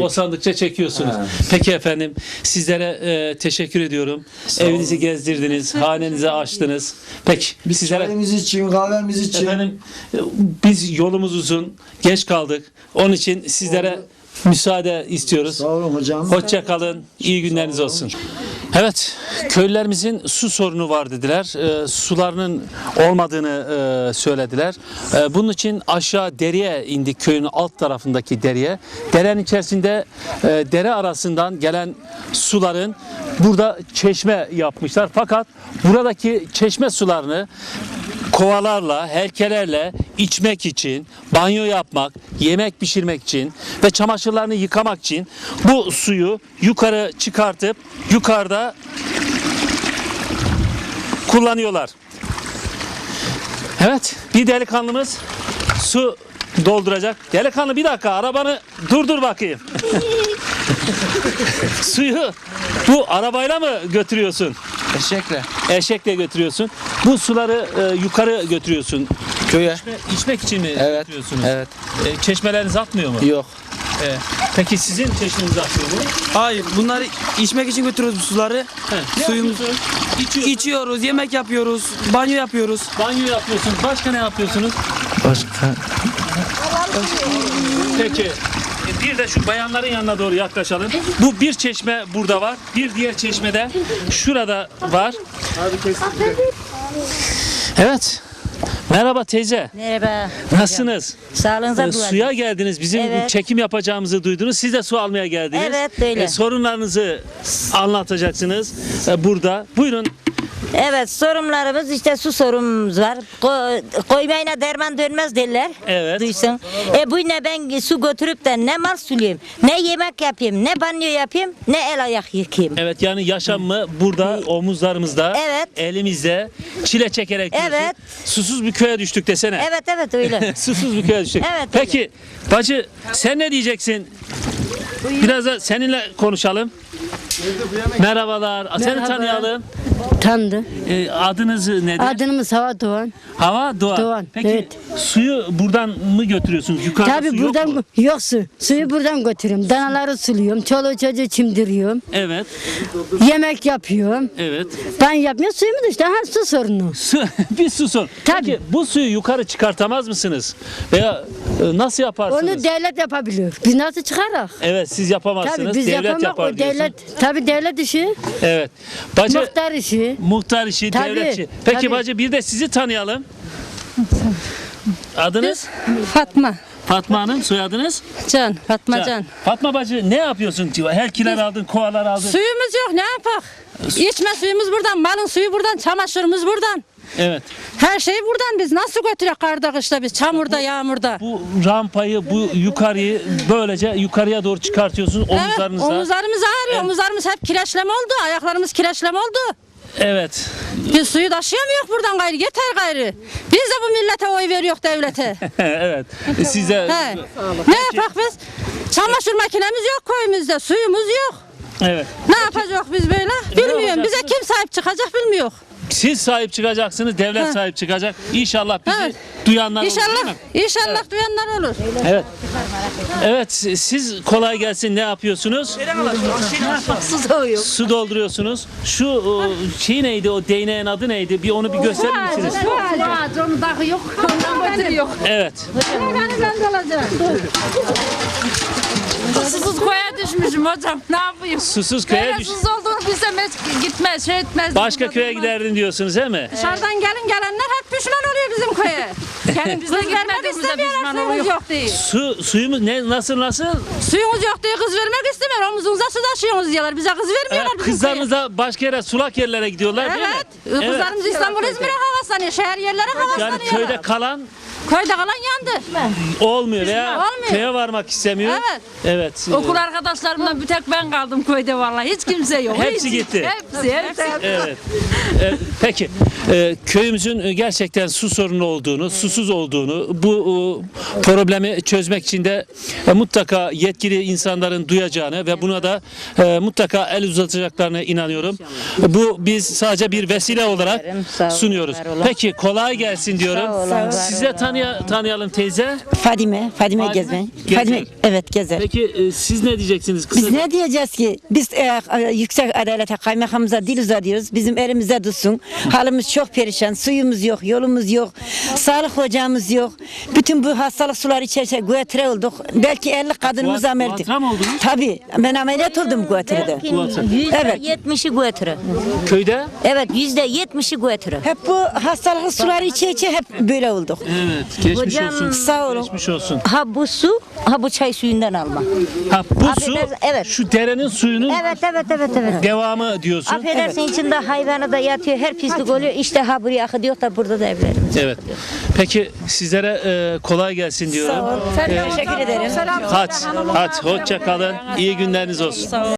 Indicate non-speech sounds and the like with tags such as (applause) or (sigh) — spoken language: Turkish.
O sandıkça çekiyorsunuz. Peki efendim sizlere e, teşekkür ediyorum. Evinizi gezdirdiniz, hanenizi açtınız. Peki sizlere Çayımız için, kahvemiz için. efendim e, biz yolumuz uzun, geç kaldık. Onun için sizlere müsaade istiyoruz. Sağ olun hocam. Hoşça kalın. iyi günleriniz olsun. Evet, köylülerimizin su sorunu var dediler. Ee, sularının olmadığını e, söylediler. Ee, bunun için aşağı dereye indik köyün alt tarafındaki dereye. Derenin içerisinde e, dere arasından gelen suların burada çeşme yapmışlar. Fakat buradaki çeşme sularını kovalarla, helkelerle içmek için, banyo yapmak, yemek pişirmek için ve çamaşırlarını yıkamak için bu suyu yukarı çıkartıp yukarıda kullanıyorlar. Evet, bir delikanlımız su dolduracak. Delikanlı bir dakika arabanı durdur bakayım. (laughs) Suyu bu arabayla mı götürüyorsun? Eşekle. Eşekle götürüyorsun. Bu suları e, yukarı götürüyorsun. Köye. İçme- İçmek için mi Evet. götürüyorsunuz? Evet. E, çeşmeleriniz akmıyor mu? Yok. E, peki sizin çeşmeniz akıyor mu? Hayır bunları içmek için götürüyoruz bu suları. He. Suyumuz-? İçiyorsunuz. İçiyoruz, yemek yapıyoruz, banyo yapıyoruz. Banyo yapıyorsunuz. Başka ne yapıyorsunuz? Başka. Peki. Bir de şu bayanların yanına doğru yaklaşalım. Bu bir çeşme burada var. Bir diğer çeşme de şurada var. Evet. Merhaba teyze. Merhaba. Nasılsınız? Sağlığınıza Ee, suya geldiniz. Bizim Evet. çekim yapacağımızı duydunuz. Siz de su almaya geldiniz. Evet, öyle. Ee, sorunlarınızı anlatacaksınız ee, burada. Buyurun. Evet sorunlarımız işte su sorunumuz var. Ko- koymayına derman dönmez derler. Evet. Duysun. E bu ne ben su götürüp de ne mal sulayayım, ne yemek yapayım, ne banyo yapayım, ne el ayak yıkayayım. Evet yani yaşamı burada omuzlarımızda, Evet. elimizde çile çekerek diyorsun. Evet. Susuz bir köye düştük desene. Evet evet öyle. (laughs) Susuz bir köye düştük. Evet, Peki bacı sen ne diyeceksin? Biraz da seninle konuşalım. Merhabalar. Seni Merhaba. tanıyalım. Tanıdı. Ee, adınız nedir? Adımız Hava Doğan. Hava Doğan. Doğan, Peki evet. suyu buradan mı götürüyorsunuz? Yukarıda su Tabii yok buradan mu? yok su. Suyu buradan götürüyorum. Danaları suluyorum. Çoluğu çocuğu çimdiriyorum. Evet. Yemek yapıyorum. Evet. Ben yapmıyorum suyumu da işte ha su sorunu. Su, (laughs) bir su sor. Tabii. Peki bu suyu yukarı çıkartamaz mısınız? Veya e, nasıl yaparsınız? Onu devlet yapabiliyor. Biz nasıl çıkarak? Evet siz yapamazsınız. Tabii biz devlet yapamak yapar o diyorsun. devlet. Tabii devlet işi. Evet. Bacı Muhtar işi. Muhtar işi, Tabii, devlet işi. Peki tabii. bacı bir de sizi tanıyalım. Adınız? Fatma Fatma Hanım, soyadınız? Can, Fatma Can. Can. Fatma bacı ne yapıyorsun? Herkiler aldın, kovalar aldın. Suyumuz yok ne yapak? İçme suyumuz buradan, malın suyu buradan, çamaşırımız buradan. Evet. Her şey buradan biz nasıl götürek karda kışta biz çamurda yağmurda. Bu rampayı, bu yukarıyı böylece yukarıya doğru çıkartıyorsunuz Evet omuzlarınızla. omuzlarımız ağrıyor. Evet. Omuzlarımız hep kireçleme oldu. Ayaklarımız kireçleme oldu. Evet. Biz suyu taşıyamıyoruz buradan gayrı. Yeter gayrı. Biz de bu millete oy veriyoruz devlete. (laughs) evet. Size He. Ne yapak biz? Çamaşır makinemiz yok köyümüzde. Suyumuz yok. Evet. Ne yapacak biz böyle? Bilmiyorum. Bize kim sahip çıkacak bilmiyor. Siz sahip çıkacaksınız, devlet Ha. sahip çıkacak. İnşallah bizi Evet. duyanlar olur İnşallah, değil mi? inşallah duyanlar olur. Evet. Evet, siz kolay gelsin ne yapıyorsunuz? Su dolduruyorsunuz. Şu şey neydi o değneğin adı neydi? Bir onu bir gösterir misiniz? Onu dahi yok. Ondan. Evet. Ben de alacağım. Düşmüşüm hocam. Ne yapayım? Susuz köye düş. susuz olduğunu bilsem hiç gitmez, şey etmez. Başka köye giderdin diyorsunuz değil mi? Dışarıdan gelin gelenler hep pişman oluyor bizim köye. (laughs) Gelin biz de Kız vermek suyumuz oluyor. yok diye. Su suyumuz ne nasıl nasıl? Suyumuz yok diye kız vermek istemiyor. Omuzunuza su taşıyorsunuz diyorlar. Bize kız Evet, vermiyorlar bizim kızlarınız da başka yere sulak yerlere gidiyorlar köye. değil Evet. mi? Kızlarımız İstanbul İzmir'e havaslanıyor. Şehir yerlere Yani havaslanıyorlar. köyde kalan Köyde kalan yandı. olmuyor veya Olmuyor. köye varmak istemiyor. Evet. Evet. Okul arkadaşlarımdan bir tek ben kaldım köyde vallahi. Hiç kimse yok. Hepsi Hiç. gitti. Hepsi, hepsi. Evet. Evet. Peki. e, köyümüzün e, gerçekten su sorunu olduğunu, susuz olduğunu, bu e, problemi çözmek için de e, mutlaka yetkili insanların duyacağını ve buna da e, mutlaka el uzatacaklarına inanıyorum. Bu biz sadece bir vesile olarak sunuyoruz. Peki kolay gelsin diyorum. Size tanıya, tanıyalım teyze. Fadime, Fadime Fadime Gezmen. Gezer. Fadime, evet Gezer. Peki e, siz ne diyeceksiniz? Kısa Biz ne diyeceğiz ki? Biz e, e, yüksek adalete kaymakamımıza dil uzatıyoruz. Bizim elimizde dursun. Halimiz çok perişan. Suyumuz yok, yolumuz yok. Sağlık ocağımız yok. Bütün bu hastalık suları içerisinde guetre olduk. Belki 50 kadınımız Guat- ameliyat. guatra mı oldunuz? Tabii. Ben ameliyat oldum guatrede. Yüzde Evet. yetmişi götürü. Köyde? Evet yüzde yetmişi götürü. Hep bu hastalık suları içe içe hep böyle olduk. Evet. Geçmiş Hocam, olsun. Sağ olun. Geçmiş olsun. Ha bu su, ha bu çay suyundan alma. Ha bu su Affedersin, evet. şu derenin suyunun Evet evet evet evet. devamı diyorsun. Affedersin içinde hayvanı da yatıyor, her pislik oluyor. İşte ha buraya akıtıyor da burada da evlerimiz. Evet. Peki sizlere e, kolay gelsin diyorum. Teşekkür ederim. Hadi, hadi hoşça kalın. İyi günleriniz olsun.